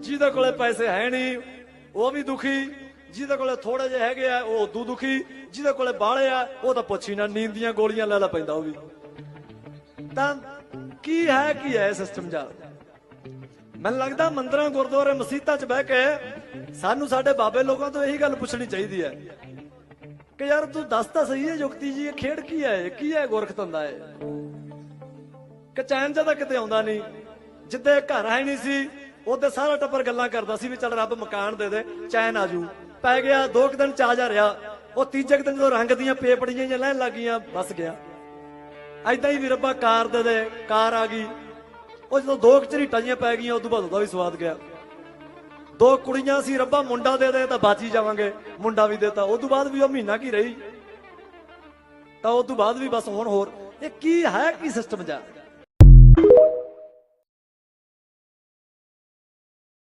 ਜਿਹਦੇ ਕੋਲੇ ਪੈਸੇ ਹੈ ਨਹੀਂ, ਉਹ ਵੀ ਦੁਖੀ। ਜਿਹਦੇ ਕੋਲੇ ਥੋੜੇ ਜਿਹੇ ਹੈਗੇ ਆ, ਉਹ ਉਦੋਂ ਦੁਖੀ। ਜਿਹਦੇ ਕੋਲੇ ਬਾਹਲੇ ਆ, ਉਹ ਤਾਂ ਪੁੱਛੀ ਨਾ, ਨੀਂਦ ਦੀਆਂ ਗੋਲੀਆਂ ਲੈ ਲੈ ਪੈਂਦਾ ਉਹ ਵੀ। ਤਾਂ ਕੀ ਹੈ ਕੀ ਹੈ ਸਿਸਟਮ ਜਾ? ਮੈਨੂੰ ਲੱਗਦਾ ਮੰਦਰਾਂ, ਗੁਰਦੁਆਰੇ, ਮਸੀਤਾਂ 'ਚ ਬਹਿ ਕੇ ਸਾਨੂੰ ਸਾਡੇ ਬਾਬੇ ਲੋਕਾਂ ਤੋਂ ਇਹੀ ਗੱਲ ਪੁੱਛਣੀ ਚਾਹੀਦੀ ਹੈ ਕਿ ਯਾਰ ਤੂੰ ਦੱਸ ਤਾਂ ਸਹੀ ਹੈ ਯੁਕਤੀ ਜੀ, ਇਹ ਖੇਡ ਕੀ ਹੈ, ਇਹ ਕੀ ਹੈ ਗੁਰਖ ਧੰਦਾ ਹੈ ਕਿ ਚੈਨ ਜਿਹਾ ਤਾਂ ਕਿਤੇ ਆਉਂਦਾ ਨਹੀਂ, ਜਿੱਦੇ ਘਰ ਹੈ ਨਹੀਂ ਸੀ ਉਹਦੇ ਸਾਰਾ ਟੱਬਰ ਗੱਲਾਂ ਕਰਦਾ ਸੀ ਵੀ ਚੱਲ ਰੱਬ ਮਕਾਨ ਦੇ ਦੇ, ਚੈਨ ਆ ਜੂ। ਪੈ ਗਿਆ, ਦੋ ਕੁ ਦਿਨ ਚਾਹ ਜਾ ਰਿਹਾ। ਉਹ ਤੀਜੇ ਕੁ ਦਿਨ ਜਦੋਂ ਰੰਗ ਦੀਆਂ ਪੇਪੜੀਆਂ ਜਿਹੀਆਂ ਲੈਣ ਲੱਗੀਆਂ, ਬਸ ਗਿਆ। ਐਦਾਂ ਹੀ ਵੀ ਰੱਬਾ ਕਾਰ ਦੇ ਦੇ, ਕਾਰ ਆ ਗਈ। ਉਹ ਜਦੋਂ ਦੋ ਕੁ ਝਰੀਟਾਂ ਜੀਆਂ ਪੈ ਗਈਆਂ, ਉਦੋਂ ਬਾਅਦ ਉਹਦਾ ਵੀ ਸਵਾਦ ਗਿਆ। ਦੋ ਕੁੜੀਆਂ ਸੀ, ਰੱਬਾ ਮੁੰਡਾ ਦੇ ਦੇ ਤਾਂ ਬਾਜੀ ਜਾਵਾਂਗੇ। ਮੁੰਡਾ ਵੀ ਦੇਤਾ। ਉਦੋਂ ਬਾਅਦ ਵੀ ਉਹ ਮਹੀਨਾ ਕੀ ਰਹੀ? ਤਾਂ ਉਦੋਂ ਬਾਅਦ ਵੀ ਬਸ ਹੁਣ ਹੋਰ। ਇਹ ਕੀ ਹੈ, ਕੀ ਸਿਸਟਮ ਜਾ?